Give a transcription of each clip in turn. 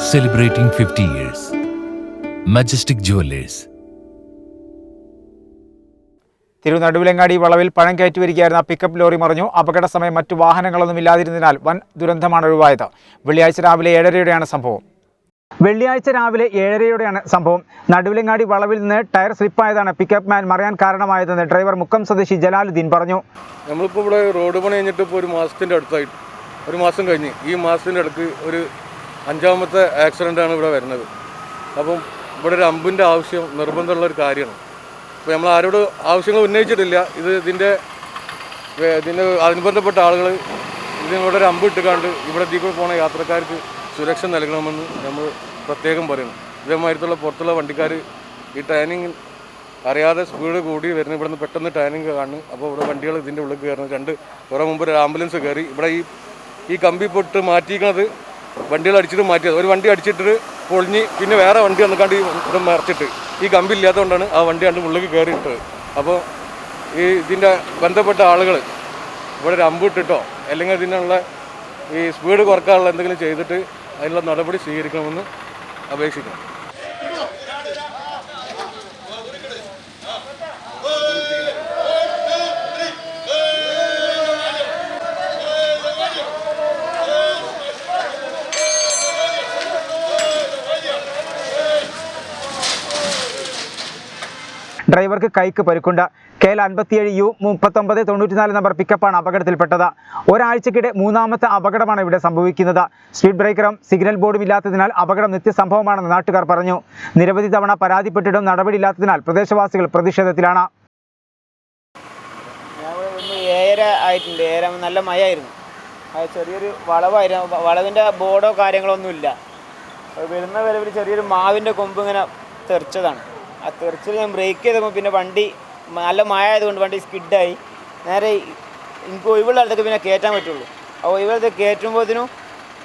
celebrating 50 years. Majestic Jewelers. തിരുനടുവിലങ്ങാടി വളവിൽ പഴം കയറ്റി വരികയായിരുന്ന പിക്കപ്പ് ലോറി മറിഞ്ഞു. അപകട സമയം മറ്റു വാഹനങ്ങളൊന്നും ഇല്ലാതിരുന്നതിനാൽ വൻ ദുരന്തമാണ് ഒഴിവായത്. വെള്ളിയാഴ്ച രാവിലെ ഏഴരയോടെയാണ് സംഭവം. വെള്ളിയാഴ്ച രാവിലെ ഏഴരയോടെയാണ് സംഭവം. നടുവിലങ്ങാടി വളവിൽ നിന്ന് ടയർ സ്ലിപ്പായതാണ് പിക്കപ്പ് മാൻ മറിയാൻ കാരണമായതെന്ന് ഡ്രൈവർ മുക്കം സ്വദേശി ജലാലുദ്ദീൻ പറഞ്ഞു. നമ്മളിപ്പോൾ ഇവിടെ റോഡ് പണി കഴിഞ്ഞിട്ട് ഇപ്പോൾ ഒരു മാസത്തിന്റെ അടുത്തായിട്ട്. ഒരു മാസം കഴിഞ്ഞ്. ഈ മാസത്തിന്റെ അടുത്ത് ഒരു അഞ്ചാമത്തെ ആക്സിഡന്റാണ് ഇവിടെ വരുന്നത്. അപ്പം ഇവിടെ ഒരു അമ്പിന്റെ ആവശ്യം നിർബന്ധമുള്ള ഒരു കാര്യമാണ്. അപ്പോൾ നമ്മൾ ആരോട് ആവശ്യങ്ങൾ ഉന്നയിച്ചിട്ടില്ല. ഇത് ഇതിന്റെ ഇതിന്റെ അനുബന്ധപ്പെട്ട ആളുകൾ ഇതിനിവിടെ ഒരു അമ്പ് ഇട്ടുകാണ്ട് ഇവിടെ കൂടെ പോകുന്ന യാത്രക്കാർക്ക് സുരക്ഷ നൽകണമെന്ന് നമ്മൾ പ്രത്യേകം പറയുന്നു. ഇതേമാതിരത്തുള്ള പുറത്തുള്ള വണ്ടിക്കാർ ഈ ട്രെയിനിങ് അറിയാതെ സ്പീഡ് കൂടി വരുന്ന ഇവിടുന്ന് പെട്ടെന്ന് ടൈനിങ് കാണുന്നു. അപ്പോൾ ഇവിടെ വണ്ടികൾ ഇതിന്റെ ഉള്ളിൽ കയറുന്നു. രണ്ട് കുറേ മുമ്പ് ഒരു ആംബുലൻസ് കയറി. ഇവിടെ ഈ ഈ കമ്പി പൊട്ട് മാറ്റിയിരിക്കണത് വണ്ടികൾ അടിച്ചിട്ട് മാറ്റിയത്. ഒരു വണ്ടി അടിച്ചിട്ട് പൊളിഞ്ഞ് പിന്നെ വേറെ വണ്ടി വന്നിക്കാണ്ട് ഈ ഇത് മറിച്ചിട്ട്. ഈ കമ്പി ഇല്ലാത്തതുകൊണ്ടാണ് ആ വണ്ടി കണ്ട് ഉള്ളിൽ കയറിയിട്ടത് അപ്പോൾ ഈ ഇതിന്റെ ബന്ധപ്പെട്ട ആളുകൾ ഇവിടെ ഒരു അമ്പ് ഇട്ടിട്ടോ അല്ലെങ്കിൽ ഇതിനുള്ള ഈ സ്പീഡ് കുറക്കാനുള്ള എന്തെങ്കിലും ചെയ്തിട്ട് അതിനുള്ള നടപടി സ്വീകരിക്കണമെന്ന് അപേക്ഷിക്കുന്നു. ഡ്രൈവർക്ക് കൈക്ക് പരുക്കുണ്ട്. കെ എൽ അൻപത്തിയേഴ് യു മുപ്പത്തൊമ്പത് തൊണ്ണൂറ്റിനാല് നമ്പർ പിക്കപ്പാണ് അപകടത്തിൽപ്പെട്ടത്. ഒരാഴ്ചക്കിടെ മൂന്നാമത്തെ അപകടമാണ് ഇവിടെ സംഭവിക്കുന്നത്. സ്പീഡ് ബ്രേക്കറും സിഗ്നൽ ബോർഡും ഇല്ലാത്തതിനാൽ അപകടം നിത്യസംഭവമാണെന്ന് നാട്ടുകാർ പറഞ്ഞു. നിരവധി തവണ പരാതിപ്പെട്ടിട്ടും നടപടിയില്ലാത്തതിനാൽ പ്രദേശവാസികൾ പ്രതിഷേധത്തിലാണ്. ആയിട്ടുണ്ട്. ഏഴര നല്ല മഴയായിരുന്നു. ചെറിയൊരു വളവായിരുന്നു. വളവിന്റെ ബോർഡോ കാര്യങ്ങളോ ഒന്നുമില്ല. അത് വരുന്ന വരവിൽ ചെറിയൊരു മാവിന്റെ കൊമ്പ് ഇങ്ങനെ തെറിച്ചതാണ്. ആ തെറിച്ചിൽ ഞാൻ ബ്രേക്ക് ചെയ്തപ്പോൾ പിന്നെ വണ്ടി നല്ല മഴ ആയതുകൊണ്ട് വണ്ടി സ്കിഡായി നേരെ എനിക്ക് ഒഴിവുള്ള അടുത്തൊക്കെ പിന്നെ കയറ്റാൻ പറ്റുള്ളൂ. ആ ഒഴിവുള്ള കയറ്റുമ്പോഴത്തേനും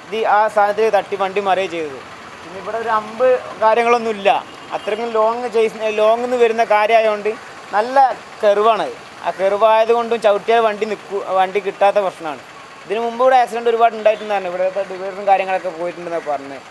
ഇത് ആ സാധനത്തിൽ തട്ടി വണ്ടി മറിയുക ചെയ്തത്. പിന്നെ ഇവിടെ ഒരു അമ്പ് കാര്യങ്ങളൊന്നുമില്ല അത്രയ്ക്കും ലോങ് ചെയ്സ് ലോങ്ങിൽ നിന്ന് വരുന്ന കാര്യമായതുകൊണ്ട് നല്ല കെറിവാണ് ആ കെറിവായത് കൊണ്ടും ചവിട്ടിയാൽ വണ്ടി നിൽക്കൂ വണ്ടി കിട്ടാത്ത പ്രശ്നമാണ്. ഇതിനു മുമ്പ് ഇവിടെ ആക്സിഡന്റ് ഒരുപാട് ഉണ്ടായിട്ടുണ്ടായിരുന്നു. ഇവിടുത്തെ ഡിവൈഡറും കാര്യങ്ങളൊക്കെ പോയിട്ടുണ്ടെന്നാണ് പറഞ്ഞത്